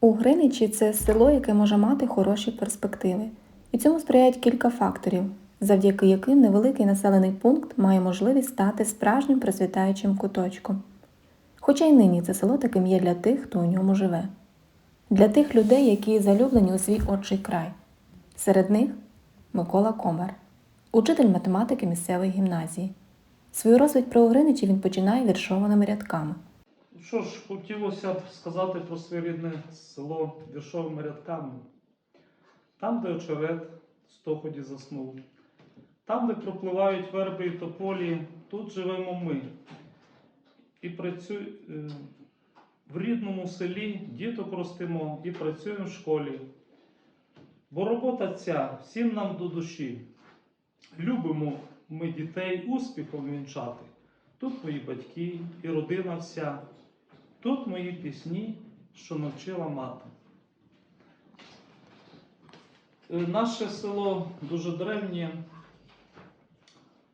Угриничі це село, яке може мати хороші перспективи. І цьому сприяють кілька факторів, завдяки яким невеликий населений пункт має можливість стати справжнім процвітаючим куточком. Хоча й нині це село таким є для тих, хто у ньому живе, для тих людей, які залюблені у свій отчий край. Серед них Микола Комар, учитель математики місцевої гімназії. Свою розповідь про Угриничі він починає віршованими рядками. Ну Що ж, хотілося б сказати про своє рідне село віршовими рядками. Там, де очерет в стоході заснув, там, де пропливають верби і тополі, тут живемо ми. І працю... е, в рідному селі діток ростимо і працюємо в школі. Бо робота ця всім нам до душі. Любимо ми дітей успіхом вінчати. Тут мої батьки і родина вся. Тут мої пісні, що навчила мати. Е, Наше село дуже древнє,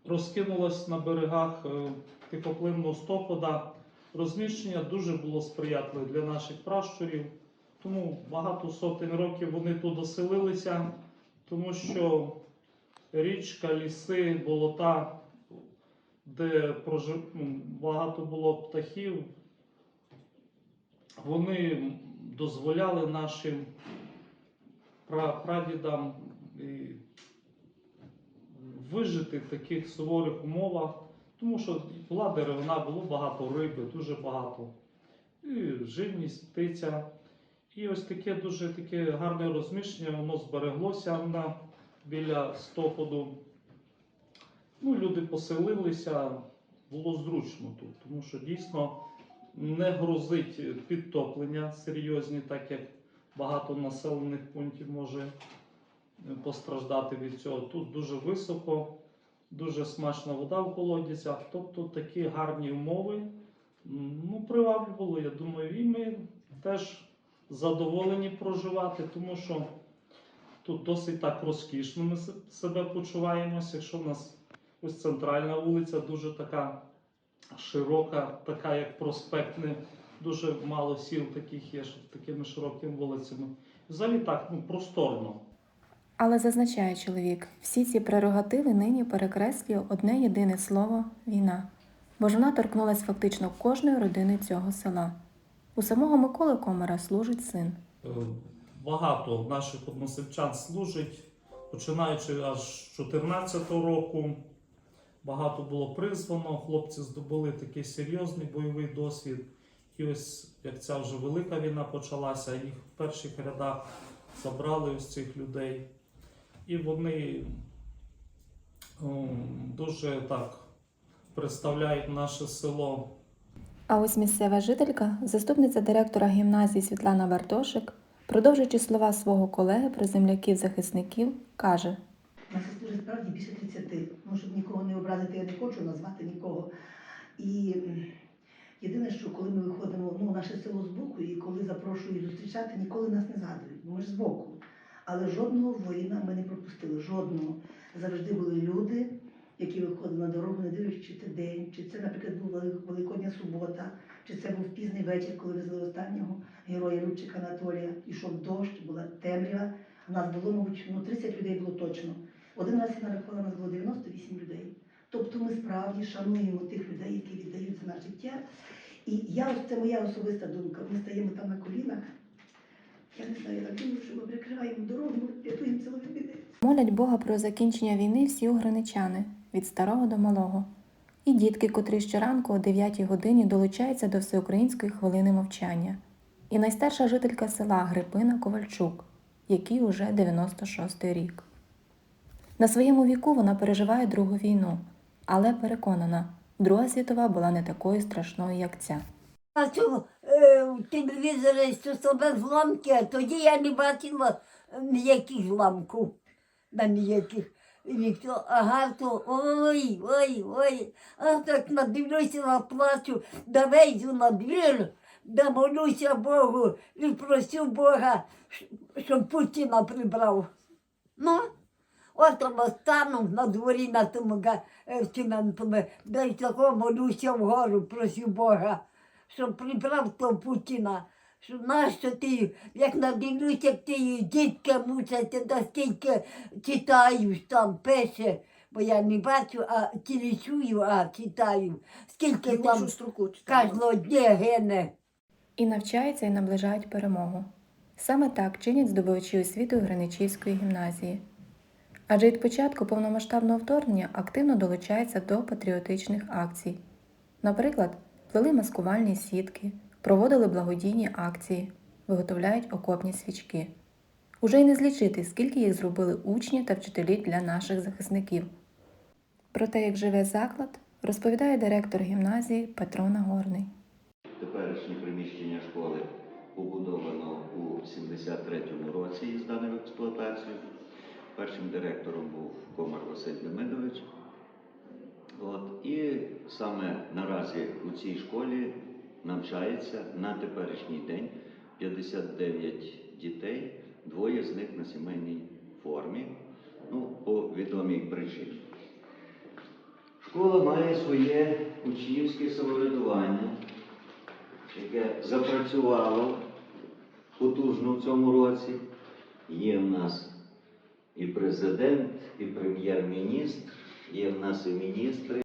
розкинулось на берегах е, тихоплинного стохода. Розміщення дуже було сприятливе для наших пращурів, тому багато сотень років вони тут оселилися, тому що річка, ліси, болота, де багато було птахів, вони дозволяли нашим прадідам вижити в таких суворих умовах, тому що була деревина, було багато риби, дуже багато. І живність, птиця. І ось таке дуже таке гарне розміщення, воно збереглося на, біля стоходу. Ну, люди поселилися, було зручно тут, тому що дійсно не грозить підтоплення серйозні, так як багато населених пунктів може е, постраждати від цього. Тут дуже високо, дуже смачна вода в колодязях, тобто такі гарні умови. Ну, приваблювало, я думаю, і ми теж задоволені проживати, тому що тут досить так розкішно ми себе почуваємося, якщо в нас ось центральна вулиця дуже така широка, така як проспект, не дуже мало сіл таких є, що такими широкими вулицями. Взагалі так, ну, просторно. Але зазначає чоловік, всі ці прерогативи нині перекреслює одне єдине слово війна, бо ж вона торкнулась фактично кожної родини цього села. У самого Миколи Комара служить син. Е, Багато наших односельчан служить, починаючи аж з 14 року. Багато було призвано, хлопці здобули такий серйозний бойовий досвід. І ось як ця вже велика війна почалася, їх в перших рядах забрали ось цих людей. І вони м, дуже так представляють наше село А ось місцева жителька, заступниця директора гімназії Світлана Бартошик, продовжуючи слова свого колеги про земляків-захисників, каже: Служить справді більше 30. Ну, щоб нікого не образити, я не хочу назвати нікого. І єдине, що коли ми виходимо, ну, наше село з боку, і коли запрошують зустрічати, ніколи нас не згадують, бо ми ж з боку. Але жодного воїна ми не пропустили, жодного. Завжди були люди, які виходили на дорогу, не дивлячись, чи це день, чи це, наприклад, була Великодня субота, чи це був пізний вечір, коли везли останнього героя Любчика Анатолія. Ішов дощ, була темрява. У нас було, мабуть, ну, 30 людей було точно. Один раз я нарахувала, нас було 98 людей. Тобто ми справді шануємо тих людей, які віддають за наше життя. І я, це моя особиста думка. Ми стаємо там на колінах. Я не знаю, так думаю, що ми прикриваємо дорогу, рятуємо село від молять Бога про закінчення війни всі угриничани від старого до малого. І дітки, котрі щоранку о 9 годині долучаються до всеукраїнської хвилини мовчання. І найстарша жителька села Грипина Ковальчук, якій уже 96 рік. На своєму віку вона переживає Другу війну, але переконана, Друга світова була не такою страшною, як ця. Бачу е, в телевізорі, що себе зламки, а тоді я не бачила ніяких зламків. На ніяких. Ніхто, ага, то ой, ой, ой. А так надивлюся, плачу, да вийду на двір, да молюся Богу і просю Бога, щоб Путіна прибрав. Ну, от стану на дворі на тому е, й такого молюся вгору, просю Бога щоб прибрав того Путіна, що нащо ти, як надивлюсь, як ти дітки мусите, да скільки читають там, пише, бо я не бачу, а тільки чую, а читаю. Скільки Я там кожного дня гине. І навчаються і наближають перемогу. Саме так чинять здобувачі освіти у Гриничівської гімназії. Адже від початку повномасштабного вторгнення активно долучаються до патріотичних акцій. Наприклад, плели маскувальні сітки, проводили благодійні акції, виготовляють окопні свічки. Уже й не злічити, скільки їх зробили учні та вчителі для наших захисників. Про те, як живе заклад, розповідає директор гімназії Петро Нагорний. Теперішнє приміщення школи побудовано у 73-му році і здане в експлуатацію. Першим директором був Комар Василь Демидович. От. І саме наразі у цій школі навчається на теперішній день 59 дітей, двоє з них на сімейній формі, ну, по відомій причині. Школа має своє учнівське самоврядування, яке запрацювало потужно в цьому році. Є в нас і президент, і прем'єр-міністр, є в нас і міністри.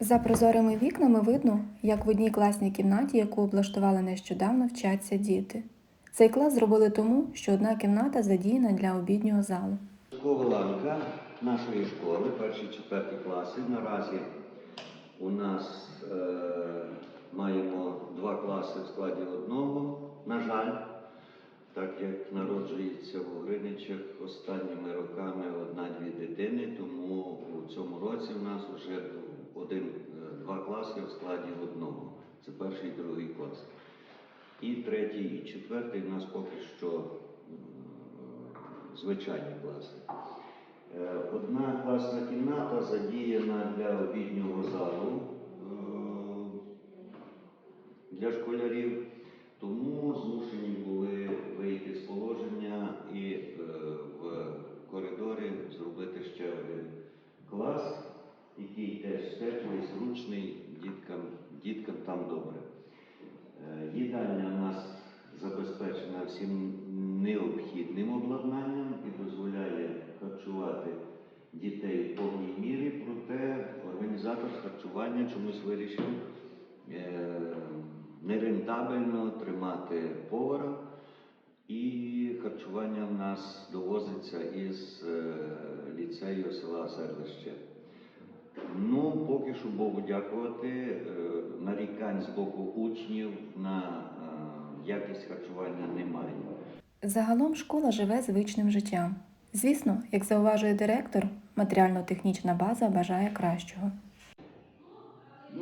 За прозорими вікнами видно, як в одній класній кімнаті, яку облаштували нещодавно, вчаться діти. Цей клас зробили тому, що одна кімната задіяна для обіднього залу. Ланка нашої школи, перші четверті класи. Наразі у нас е, маємо два класи в складі одного. На жаль, так як народжується в Гриничах останніми роками одна-дві дитини, тому у цьому році у нас вже один, е, класи в складі одного. Це перший і другий клас. І третій, і четвертий у нас поки що звичайні класи. Е, Одна класна кімната задіяна для обіднього залу е, для школярів, тому змушені були вийти з положення і е, в коридорі зробити ще один клас, який теж теплий, зручний, діткам, діткам там добре. Е, Їдальня у нас забезпечена всім необхідним обладнанням і дозволяє харчувати дітей в повній мірі, проте організатор харчування чомусь вирішив е, нерентабельно тримати повара, і харчування в нас довозиться із е, ліцею села Селище. Ну, поки що Богу дякувати. е, Нарікань з боку учнів на е, якість харчування немає. Загалом школа живе звичним життям. Звісно, як зауважує директор, матеріально-технічна база бажає кращого.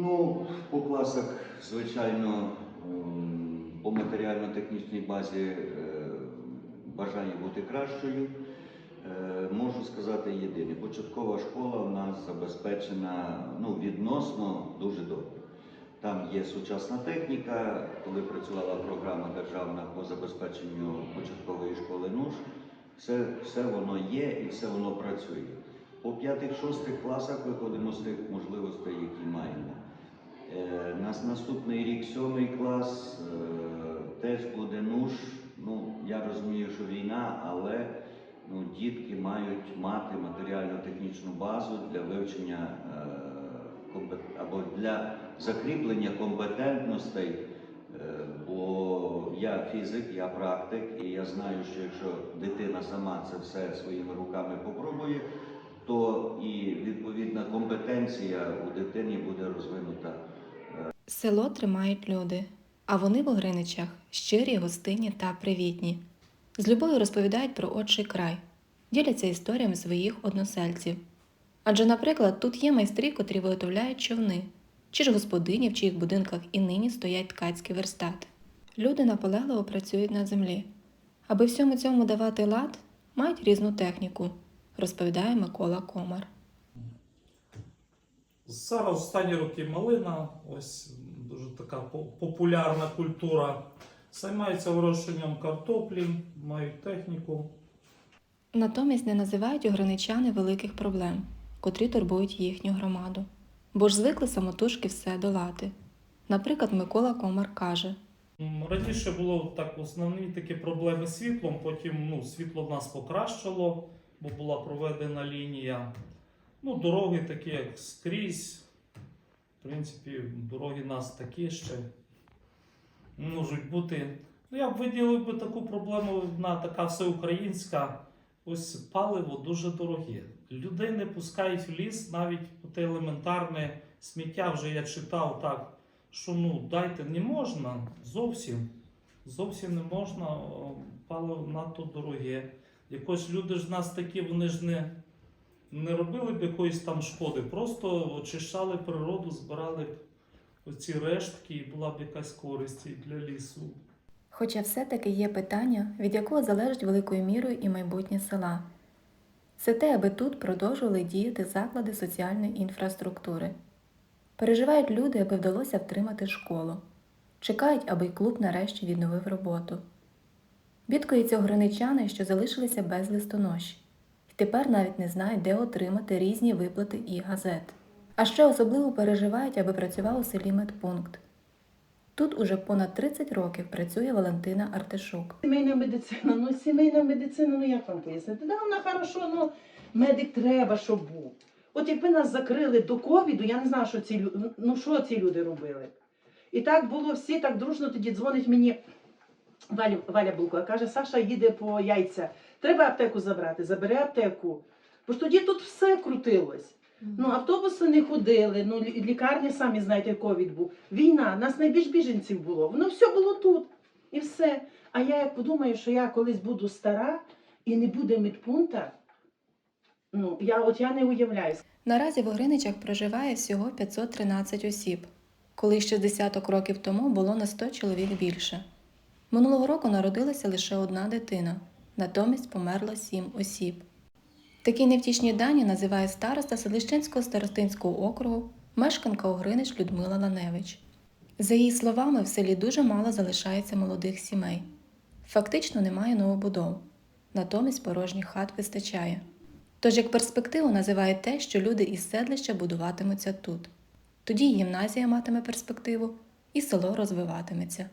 Ну, по класах, звичайно, ем, по матеріально-технічній базі е, бажаю бути кращою. Е, Можу сказати єдине, початкова школа у нас забезпечена ну, відносно дуже добре. Там є сучасна техніка, коли працювала програма державна по забезпеченню початкової школи НУШ, все, все воно є і все воно працює. По п'ятих-шостих класах виходимо з тих можливостей, які маємо. Е, нас наступний рік сьомий клас е, теж буде нуж. Ну, я розумію, що війна, але ну, дітки мають мати матеріально-технічну базу для вивчення е, або для закріплення компетентностей. Бо я фізик, я практик, і я знаю, що якщо дитина сама це все своїми руками попробує, то і відповідна компетенція у дитині буде розвинута. Село тримають люди, а вони в Огриничах щирі, гостинні та привітні. З любов'ю розповідають про отчий край, діляться історіями своїх односельців. Адже, наприклад, тут є майстри, котрі виготовляють човни, чи ж господині, в чиїх будинках і нині стоять ткацькі верстати. Люди наполегливо працюють на землі. Аби всьому цьому давати лад, мають різну техніку, розповідає Микола Комар. Зараз останні роки малина, ось дуже така популярна культура. Займаються вирощенням картоплі, мають техніку. Натомість не називають ограничани великих проблем, котрі турбують їхню громаду, бо ж звикли самотужки все долати. Наприклад, Микола Комар каже: Раніше було так основні такі проблеми з світлом, потім ну, світло в нас покращило, бо була проведена лінія. Ну, дороги такі, як скрізь. В принципі, дороги нас такі ще можуть бути. Ну, я б виділив би таку проблему на така всеукраїнська. Ось паливо дуже дороге. Людей не пускають в ліс, навіть те елементарне сміття вже я читав так, що ну дайте не можна зовсім. Зовсім не можна, паливо надто дороге. Якось люди ж нас такі, вони ж не, не робили б якоїсь там шкоди, просто очищали природу, збирали б оці рештки і була б якась користь і для лісу. Хоча все-таки є питання, від якого залежить великою мірою і майбутнє села. Це те, аби тут продовжували діяти заклади соціальної інфраструктури. Переживають люди, аби вдалося втримати школу. Чекають, аби клуб нарешті відновив роботу. Бідкаються ограничани, що залишилися без листоноші, і тепер навіть не знають, де отримати різні виплати і газет. А ще особливо переживають, аби працював у селі медпункт. Тут уже понад 30 років працює Валентина Артишук. Сімейна медицина, ну сімейна медицина, ну як вам пояснити? Да, вона хорошо, ну медик треба, щоб був. От якби нас закрили до ковіду, я не знаю, що ці люди, ну що ці люди робили. І так було всі так дружно, тоді дзвонить мені Валя, Валя Булко, каже, Саша їде по яйця. Треба аптеку забрати, забери аптеку. Бо ж тоді тут все крутилось. Ну, автобуси не ходили, ну лікарні самі знаєте, ковід був. Війна, нас найбільш біженців було. Воно все було тут. І все. А я як подумаю, що я колись буду стара і не буде медпункта, ну я от я не уявляю. Наразі в Огриничах проживає всього 513 осіб, коли ще десяток років тому було на 100 чоловік більше. Минулого року народилася лише одна дитина, натомість померло 7 осіб. Такі невтішні дані називає староста Селищенського старостинського округу, мешканка Огринич Людмила Ланевич. За її словами, в селі дуже мало залишається молодих сімей. Фактично немає новобудов, натомість порожніх хат вистачає. Тож як перспективу називає те, що люди із седлища будуватимуться тут. Тоді й гімназія матиме перспективу, і село розвиватиметься.